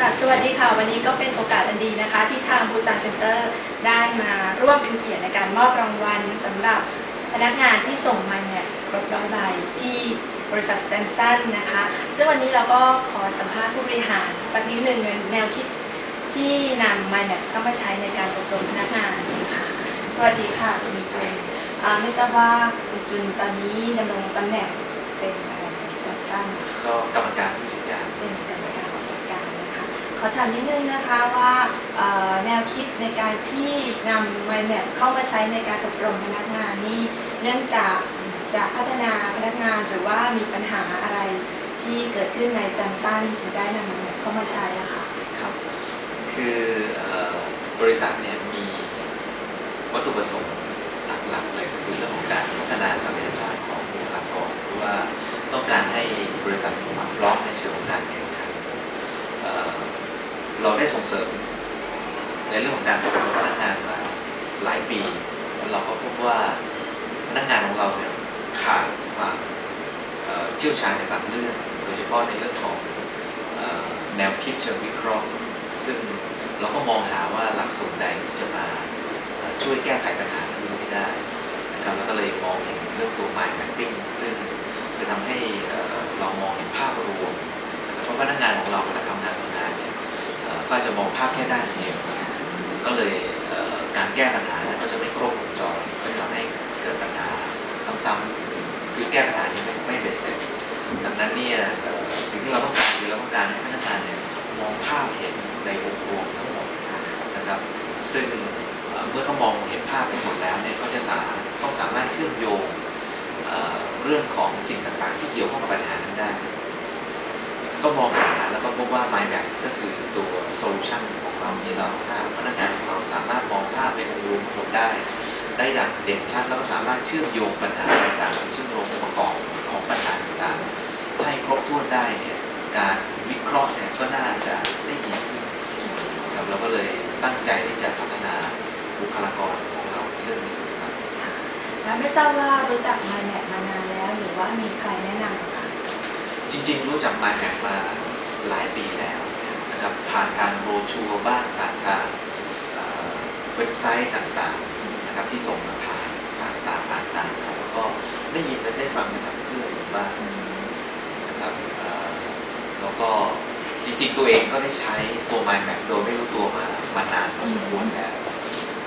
ค่ะสวัสดีค่ะ วันนี้ก็เป็นโอกาสอันดีนะคะ ที่ทางบูซานเซ็นเตอร์ได้มาร่วมเป็นเกียรติในการมอบรางวัลสำหรับพนักงานที่ส่งมาเนี่ยครบร้อยใบที่บริษัทแซมซันนะคะ ซึ่งวันนี้เราก็ขอสัมภาษณ์ผู้บริหาร สักนิดหนึ่งในแนวคิดที่นำ MyMap เข้ามาใช้ในการอบรมพนักงานค่ะสวัสดีค่ะคุณจุนไม่ทราบว่าคุณจุนตอนนี้ดำรงตำแหน่งเป็นอะไรในแซมซันก็กรรมการผู้ ขอถามนิดนึงนะคะว่าแนวคิดในการที่นำ MyMap เข้ามาใช้ในการอบรมพนักงานนี่เนื่องจากจะพัฒนาพนักงานหรือว่ามีปัญหาอะไรที่เกิดขึ้นในซัมซันถึงได้นำ MyMap เข้ามาใช้อะค่ะครับ คือบริษัทเนี่ยมีวัตถุประสงค์หลักๆเลยคือเรื่องของการพัฒนาศักยภาพของบุคลากรหรือว่าต้องการให้บริษัทมีความพร้อมในเชิงของการแข่งขันเอ่อ เราได้ส่งเสริม ในเรื่องของการฝึกอบรมพนักงานมาหลายปีเราก็พบว่าพนักงานของเราเนี่ยขาดความเชี่ยวชาญในบางเรื่องโดยเฉพาะในเรื่องของอแนวคิดเชิงวิเคราะห์ ซึ่งเราก็มองหาว่าหลักสูตรใดที่จะมาช่วยแก้ไขปัญหาตรงนี้ได้นะครับแล้วก็เลยมองเห็นเรื่องตัว mind mapping ซึ่งจะทำให้เรามองเห็นภาพรวมเพราะพนักงานของเราเวลาทำงานทำงานเนี่ย ก็จะมองภาพแค่ด้านเดียว ก็เลยการแก้ปัญหานะก็จะไม่ครบวงจรก็ทำให้เกิดปัญหาซ้ำๆคือแก้ปัญหานี้ไม่ไม่เบ็ดเสร็จดังนั้นเนี่ยสิ่งที่เราต้องการคือเราต้องการให้พนักงานเนี่ยมองภาพเห็นในองค์รวมทั้งหมดนะครับ ซึ่งเมื่อเขามองเห็นภาพทั้งหมดแล้วเนี่ยก็จะสามารถต้องสามารถเชื่อมโยงเรื่องของสิ่งต่างๆ ที่เกี่ยวข้องกับปัญหานั้นได้ ก็มองหาแล้วก็พบว่า MyMap ก็คือตัวโซลูชันของเราที่เราถ้าพนักงานของเราสามารถมองภาพเป็นองค์รวมทั้งหมได้ ได้อย่างเด่นชัดแล้วก็สามารถเชื่อมโยงปัญหาต่างๆเชื่อมโยงองค์ประกอบของปัญหาต่างๆให้ครบถ้วนได้เนี่ยการวิเคราะห์เนี่ยก็น่าจะได้ดีขึ้นครับเราก็เลยตั้งใจที่จะพัฒนาบุคลากรของเราในเรื่องนี้ครับแล้วไม่ทราบว่ารู้จัก MyMap มานานแล้ว หรือว่ามีใครแนะนำ จริงๆ รู้จักมาแ a มาหลายปีแล้วนะครับผ่านทางโบรชัวร์บ้างผ่านทางเว็บไซต์ต่างๆนะครับที่ส่งมาผ่านผ่านตาผ่านตามครับแล้วก็ได้ยินและได้ฟังมาจากเพื่อนบ้างนะครับแล้วก็จริงๆ ตัวเองก็ได้ใช้ตัว Mind Map โดยไม่รู้ตัวมามานานพอสมควรแล้ว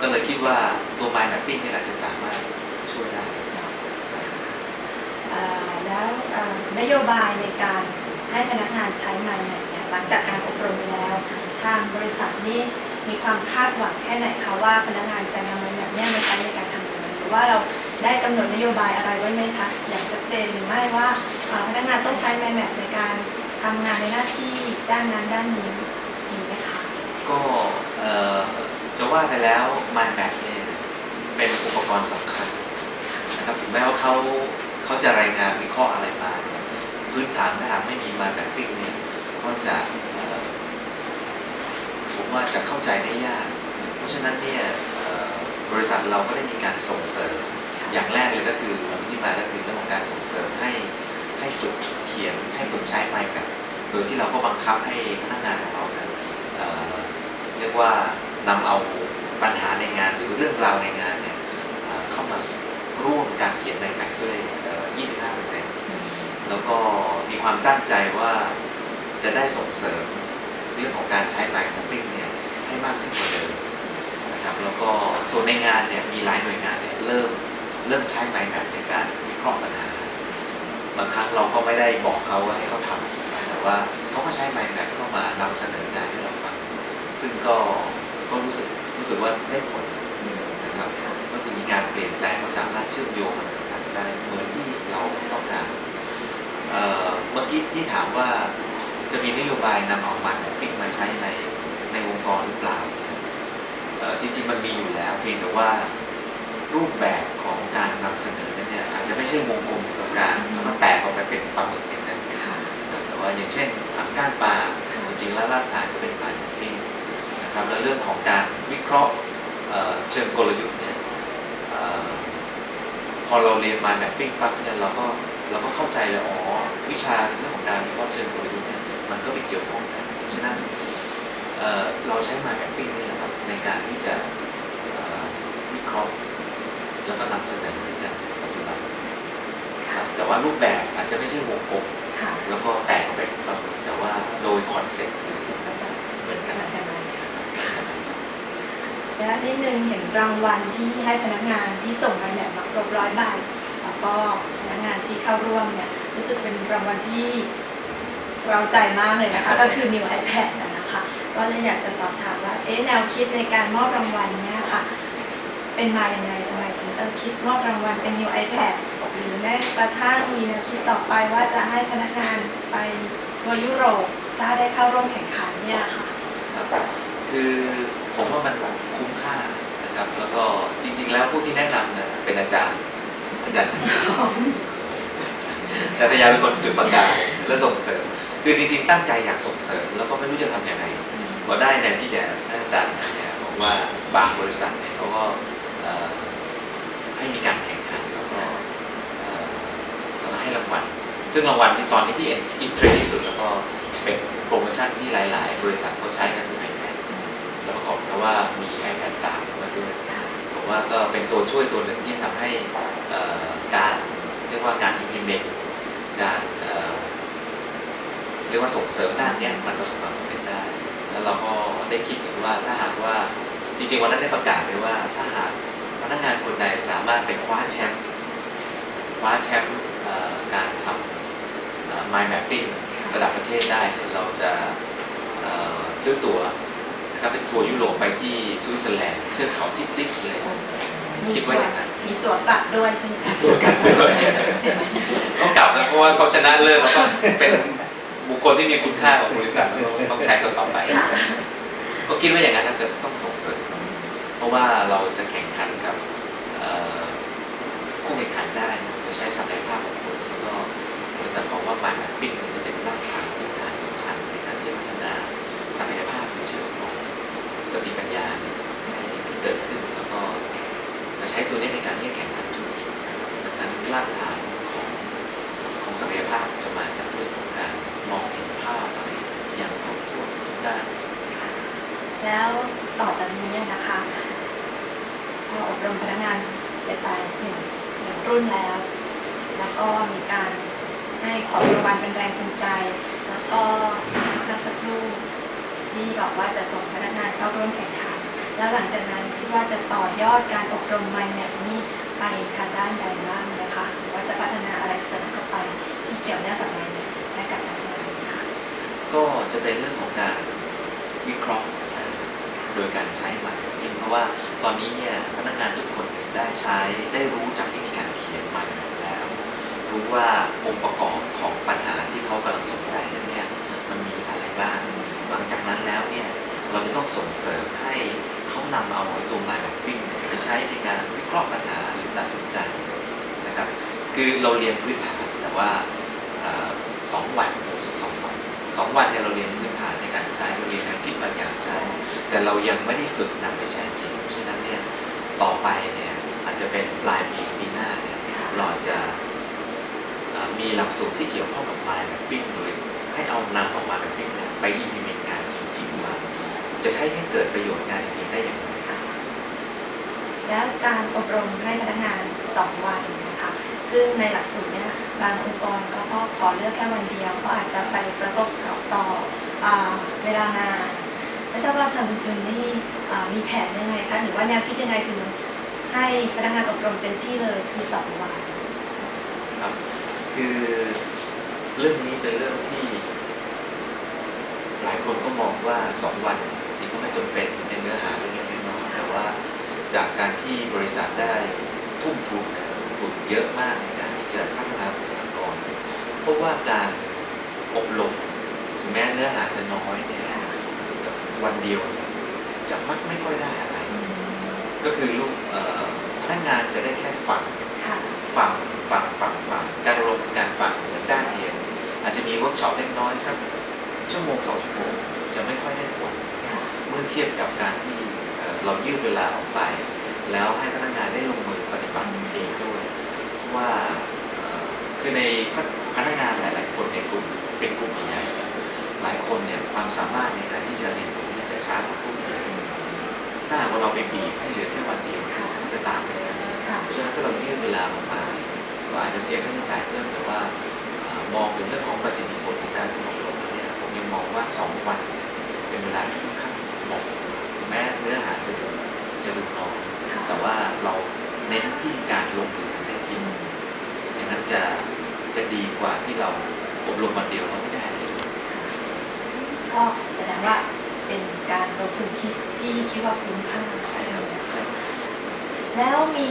ก็เลยคิดว่าตัว Mind Mapping นี่แหละจะสามารถช่วยได้ เอ่อ แล้วนโยบายในการให้พนักงานใช้ MyMap เนี่ยหลังจากการอบรมไปแล้ว ทางบริษัทนี่มีความคาดหวังแค่ไหนคะว่าพนักงานจะนำ MyMap เนี่ยมาใช้ในการทำงานหรือว่าเราได้กำหนดนโยบายอะไรไว้ไหมคะอย่างชัดเจนหรือไม่ว่าพนักงานต้องใช้ MyMap ในการทำงานในหน้าที่ด้านนั้นด้านนี้มีไหมคะก็จะว่าไปแล้ว Mind Map เนี่ยเป็นอุปกรณ์สำคัญนะครับถึงแม้ว่าเขา เขาจะรายงานวิเคราะห์อะไรมา พื้นฐานถ้าหากไม่มี Mind Mapping เนี่ยก็จะผมว่าจะเข้าใจได้ยาก เพราะฉะนั้นเนี่ยบริษัทเราก็ได้มีการส่งเสริม อย่างแรกเลยก็คือที่มาก็คือเรื่องของการส่งเสริมให้ให้ฝึกเขียนให้ฝึกใช้ Mind Map โดยที่เราก็บังคับให้พนักงานของเรานี่ยเเรียกว่านำเอาปัญหาในงานหรือเรื่องราวในงานเนี่ยเข้ามาร่วมการเขียนในแมปด้วยเอ่อ แล้วก็มีความตั้งใจว่าจะได้ส่งเสริมเรื่องของการใช้ไมค์ของปิ้งเนี่ยให้มากขึ้นกว่าเดิมนะครับแล้วก็ส่วนในงานเนี่ยมีหลายหน่วยงานเนี่ยเริ่มเริ่มใช้ไมค์แมปในการวิเคราะห์ปัญหาบางครั้งเราก็ไม่ได้บอกเขาว่าให้เขาทำแต่ว่าเขาก็ใช้ไมค์แมปเข้ามานำเสนองานให้เราฟังซึ่งก็ก็รู้สึกรู้สึกว่าได้ผลนะครับก็คือมีการเปลี่ยนแปลงก็สามารถเชื่อมโยงมันต่างๆได้เหมือนที่เราต้องการเอ่อ เมื่อกี้ที่ถามว่าจะมีนโยบายนำเอามันปิ้งมาใช้ในในองค์กรหรือเปล่าเอ่อจริง ๆ มันมีอยู่แล้วเพียงแต่ว่ารูปแบบของการนำเสนอนั้นเนี่ยอาจจะไม่ใช่วงกลมกับการแล้วก็แตกออกไปเป็นปลาหมึกอย่างนั้นค่ะแต่ว่าอย่างเช่นผักก้านปลาจริงๆแล้วรากฐานก็เป็นปลาปิ้งนะครับแล้วเรื่องของการวิเคราะห์เอ่อเชิงกลยุทธ์เนี่ยเอ่อพอเราเรียนมาแบบปิ้งปั๊บเนี่ยเราก็เราก็เข้าใจเลยอ๋อ วิชาเรื่องของการวิเคราะห์เชิงกลยุทธ์เนี่ยมันก็ไปเกี่ยวข้องกันเพราะฉะนั้นเอ่อเราใช้ mind mapping นี่แหละครับในการที่จะเอ่อวิเคราะห์แล้วก็นำเสนอในการปัจจุบันครับแต่ว่ารูปแบบอาจจะไม่ใช่วงกลมค่ะแล้วก็แตกออกไปเป็นประมุแต่ว่าโดยคอนเซ็ปต์คือสิ่งก็จะเหมือนกันเหมือนกันเลยครับและนิดนึงเห็นรางวัลที่ให้พนักงานที่ส่งมาแบบมาครบร้อยใบแล้วก็พนักงานที่เข้าร่วมเนี่ย รู้สึกเป็นรางวัลที่เราใจมากเลยนะคะ ก็คือ New iPad นะนะคะ ก็เลยอยากจะสอบถามว่า เอ๊ะแนวคิดในการมอบรางวัลเนี่ยค่ะ เป็นมาอย่างไรทำไมถึงเออคิดมอบรางวัลเป็น New iPad หรือแม้กระทั่งมีแนวคิดต่อไปว่าจะให้พนักงานไปทัวร์ยุโรปถ้าได้เข้าร่วมแข่งขันเนี่ยค่ะครับคือผมว่ามันคุ้มค่านะครับ แล้วก็จริง ๆ แล้วผู้ที่แนะนำเนี่ยเป็นอาจารย์อาจารย์ อาจารย์ทยาเป็นคนจุดประกายและส่งเสริม คือจริงๆตั้งใจอยากส่งเสริม แล้วก็ไม่รู้จะทำยังไงพอได้แนวที่จะท่านอาจารย์เนี่ยบอกว่าบางบริษัทเนี่ยเขาก็เอ่อให้มีการแข่งขันแล้วก็เอ่อแล้วก็ให้รางวัลซึ่งรางวัลที่ตอนนี้ที่อินเทรนด์ที่สุดแล้วก็เป็นโปรโมชั่นที่หลาย ๆ บริษัทเขาใช้กันคือ iPad แล้วประกอบกับว่ามี iPad 3มาด้วยผมว่าก็เป็นตัวช่วยตัวหนึ่งที่ทำให้เอ่อการ เรียกว่าการ implement การเอ่อเรียกว่าส่งเสริมด้านเนี้ยมันประสบความสำเร็จได้ แล้วเราก็ได้คิดถึงว่าถ้าหากว่าจริงๆวันนั้นได้ประกาศเลยว่าถ้าหากพนักงานคนใดสามารถไปคว้าแชมป์คว้าแชมป์เอ่อการทำเอ่อ mind mapping ระดับประเทศได้เนี่ยเราจะเอ่อซื้อตั๋วนะครับเป็นทัวร์ยุโรปไปที่สวิตเซอร์แลนด์เชือกเขาที่ติสเลยคิดว่าอย่างนั้น มีตั๋วกลับด้วยใช่ไหมคะตัวกันด้วยต้องกลับนะเพราะว่าเขาชนะเลิศแล้วก็เป็นบุคคลที่มีคุณค่าของบริษัทแล้วเราต้องใช้กันต่อไปค่ะก็คิดว่าอย่างนั้นน่าจะต้องส่งเสริมเพราะว่าเราจะแข่งขันกับเอ่อผู้แข่งขันได้นะจะใช้ศักยภาพของคนแล้วก็บริษัทบอกว่ามันปิ้งจะเป็นรากฐานพื้นฐานสำคัญในการที่จะพัฒนาศักยภาพในเชิงของสติปัญญาเนี่ยให้เกิดขึ้นแล้วก็จะใช้ตัวนี้ในการที่จะแข่งขันธุรกิจดังนั้นรากฐานของของศักยภาพจะมาจากเรื่องของการมองเห็นภาพอะไรอย่างครบถ้วนทุกด้าน แล้วต่อจากนี้เนี่ยนะคะพออบร มพนักงานเสร็จไปหนึ่งหนึ่งรุ่นแล้ว แล้วก็มีการให้ของรางวัลเป็นแรงจูงใจ แล้วก็นักสักครู่ที่บอกว่าจะส่งพนักงานเข้าร่วมแข่งขัน แล้วหลังจากนั้นคิดว่าจะต่อยอดการอบรมไมแมปนี้ไปทางด้านใดบ้างนะคะหรือว่าจะพัฒนาอะไรเสริมเข้าไปที่เกี่ยวเนื่องกับไมแมปให้กับพนักงานค่ะก็จะเป็นเรื่องของการวิเคราะห์ ดยการใช้หมันเพราะว่าตอนนี้เนี่ยพนักงานทุกคนได้ใช้ได้รู้จากที่มีการเขียนหมันแล้ว รู้ว่าองค์ประกอบของปัญหาที่เขากำลังสนใจนั้นเนี่ยมันมีอะไรบ้างหลังจากนั้นแล้วเนี่ยเราจะต้องส่งเสริมให้เขานำเอาไอ้ตัว mind mapping เนี่ยไปใช้ในการวิเคราะห์ปัญหาหรือตัดสินใจนะครับ คือเราเรียนพื้นฐานแต่ว่าสองวันสองวันสองวันเนี่ยเราเรียนพื้นฐานในการใช้เราเรียนแนวคิดบางอย่างใช้ แต่เรายังไม่ได้ฝึกนำไปใช้จริงเพราะฉะนั้นเนี่ยต่อไปเนี่ยอาจจะเป็นปลายปีปีหน้าเนี่ยค่ะเราจะเอ่อมีหลักสูตรที่เกี่ยวข้องกับ mind mapping โดยให้เอานำออกมา mapping เนี่ยไป implement งานจริงๆว่าจะใช้ให้เกิดประโยชน์งานจริงๆได้อย่างไรค่ะแล้วการอบรมให้พนักงาน 2 วันนะคะซึ่งในหลักสูตรเนี่ยบางองค์กรก็ขอเลือกแค่วันเดียว ก็อาจจะไปกระทบต่ออ่าเวลางาน ไม่ทราว่าทางคุณจุนนี่มีแผนยังไงคะหรือว่าแนวคิดยังไงถึงให้พนักงานอบรมเต็มที่เลยคือสองวันครับคือเรื่องนี้เป็นเรื่องที่ หลายคนก็มองว่าสองวันที่ก็ไม่จำเป็นในเนื้อหาเล็กๆน้อยแต่ว่าจากการที่บริษัทได้ทุ่มทุนทุนเยอะมากในการที่จะพัฒนาบุคลากรเพราะว่าการอบรมถึงแม้เนื้อหาจะน้อยเนี่ย วันเดียวเนี่ยจะมักไม่ค่อยได้อะไร ก็คือลูกเอ่อพนักงานจะได้แค่ฟังค่ะฟังฟังฟังฟังการอบรมการฟังเหมือนด้านเรียนอาจจะมีเวิร์กช็อปเล็กน้อยสักชั่วโมงสองชั่วโมงจะไม่ค่อยได้ผลค่ะเมื่อเทียบกับการที่เอ่อเรายืดเวลาออกไป แล้วให้พนักงานได้ลงมือปฏิบัติเองด้วยว่าเอ่อคือในพนักงานหลาย ๆ คนในกลุ่มเป็นกลุ่มใหญ่ๆหลายคนเนี่ยความสามารถในการที่จะเรียน รู้เนี่ยจะถ้าหากว่าเราไปบีบให้เหลือแค่วันเดียวค่ะมันจะต่างกันค่ะเพราะฉะนั้นถ้าเรายืดเวลาออกมาก็อาจจะเสียค่าใช้จ่ายเพิ่มแต่ว่าเอ่อมองถึงเรื่องของประสิทธิผลของการฝึกอบรมแล้วเนี่ยผมยังมองว่า 2 วันเป็นเวลาที่ค่อนข้างเหมาะถึงแม้เนื้อหาจะดูจะดูน้อยค่ะแต่ว่าเราเน้นที่การลงมือทำได้จริงอย่างนั้นจะจะดีกว่าที่เราอบรมวันเดียวเราไม่ได้เลยก็แสดงว่า เป็นการลงทุนที่ที่คิดว่าคุ้มค่าใช่ครับใช่แล้วมี